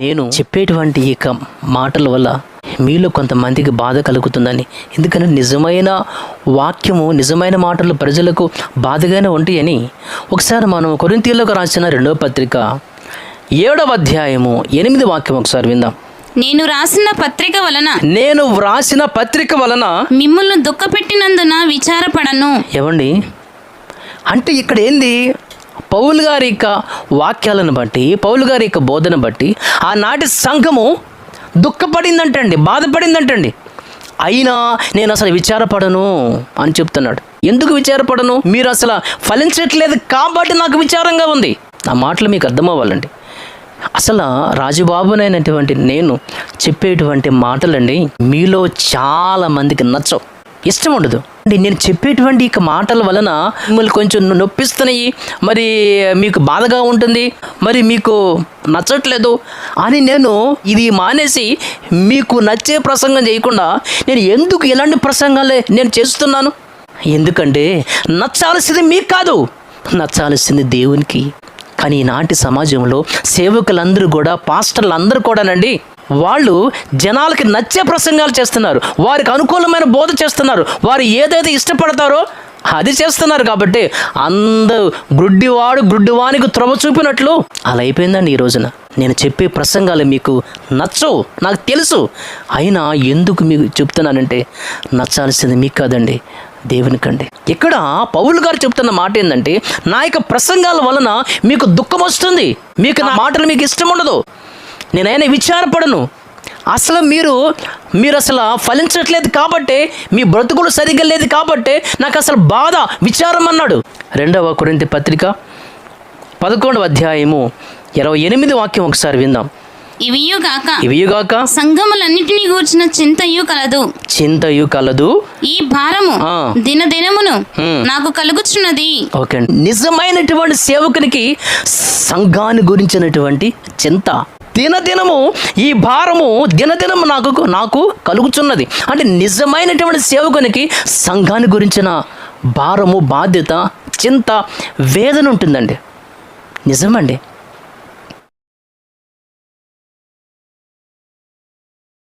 నేను చెప్పేటువంటి ఈ మాటల వల్ల మీలో కొంతమందికి బాధ కలుగుతుందని. ఎందుకంటే నిజమైన వాక్యము నిజమైన మాటలు ప్రజలకు బాధగానే ఉంటాయని. ఒకసారి మనం కొరింతీలకు రాసిన రెండవ పత్రిక ఏడవ అధ్యాయము ఎనిమిది వాక్యం ఒకసారి విందాం. నేను రాసిన పత్రిక వలన నేను వ్రాసిన పత్రిక వలన మిమ్మల్ని దుఃఖపెట్టినందున విచారపడను. ఏమండి? అంటే ఇక్కడ ఏంది? పౌలు గారి యొక్క వాక్యాలను బట్టి పౌలు గారి యొక్క బోధన బట్టి ఆనాటి సంఘము దుఃఖపడిందంటండి బాధపడిందంటండి. అయినా నేను అసలు విచారపడను అని చెప్తున్నాడు. ఎందుకు విచారపడను? మీరు అసలు ఫలించట్లేదు కాబట్టి నాకు విచారంగా ఉంది. ఆ మాటలు మీకు అర్థమవ్వాలండి. అసలు రాజుబాబునైనటువంటి నేను చెప్పేటువంటి మాటలండి మీలో చాలా మందికి నచ్చవు. ఇష్టం ఉండదు అంటే నేను చెప్పేటువంటి ఇక మాటల వలన మిమ్మల్ని కొంచెం నొప్పిస్తున్నాయి. మరి మీకు బాధగా ఉంటుంది. మరి మీకు నచ్చట్లేదు అని నేను ఇది మానేసి మీకు నచ్చే ప్రసంగం చేయకుండా నేను ఎందుకు ఇలాంటి ప్రసంగాలే నేను చేస్తున్నాను? ఎందుకంటే నచ్చాల్సింది మీకు కాదు. నచ్చాల్సింది దేవునికి. కానీ ఈనాటి సమాజంలో సేవకులందరూ కూడా పాస్టర్లు అందరూ కూడానండి వాళ్ళు జనాలకి నచ్చే ప్రసంగాలు చేస్తున్నారు. వారికి అనుకూలమైన బోధ చేస్తున్నారు. వారు ఏదైతే ఇష్టపడతారో అది చేస్తున్నారు కాబట్టి అందరూ గుడ్డివాడు గుడ్డివానికి త్రమ చూపినట్లు అలా అయిపోయిందండి ఈ రోజున. నేను చెప్పే ప్రసంగాలు మీకు నచ్చవు నాకు తెలుసు. అయినా ఎందుకు మీకు చెప్తున్నానంటే నచ్చాల్సింది మీకు కాదండి దేవునికండి. ఇక్కడ పౌలు గారు చెప్తున్న మాట ఏంటంటే నా యొక్క ప్రసంగాల వలన మీకు దుఃఖం వస్తుంది. మీకు నా మాటలు మీకు ఇష్టం ఉండదు. నేనైనా విచారపడను. అసలు మీరు మీరు అసలు ఫలించట్లేదు కాబట్టి మీ బ్రతుకులు సరిగ్గా లేదు కాబట్టి నాకు అసలు బాధ విచారం అన్నాడు. రెండవ కొరింతి పత్రిక పదకొండవ అధ్యాయము ఇరవై ఎనిమిది వాక్యం ఒకసారి విందాం. ఇవియు కాక ఇవిగాక సంఘములన్నిటినీ గూర్చిన చింతయు కలదు. చింతయు కలదు. ఈ భారము. దినదినమును. నాకు కలుగుచున్నది. ఓకే నిజమైనటువంటి సేవకునికి సంఘాన్ని గురించినటువంటి చింత. దినదినము ఈ భారము దినదినము నాకు నాకు కలుగుచున్నది. అంటే నిజమైనటువంటి సేవకునికి సంఘాన్ని గురించిన భారము బాధ్యత చింత వేదన ఉంటుందండి. నిజమండి.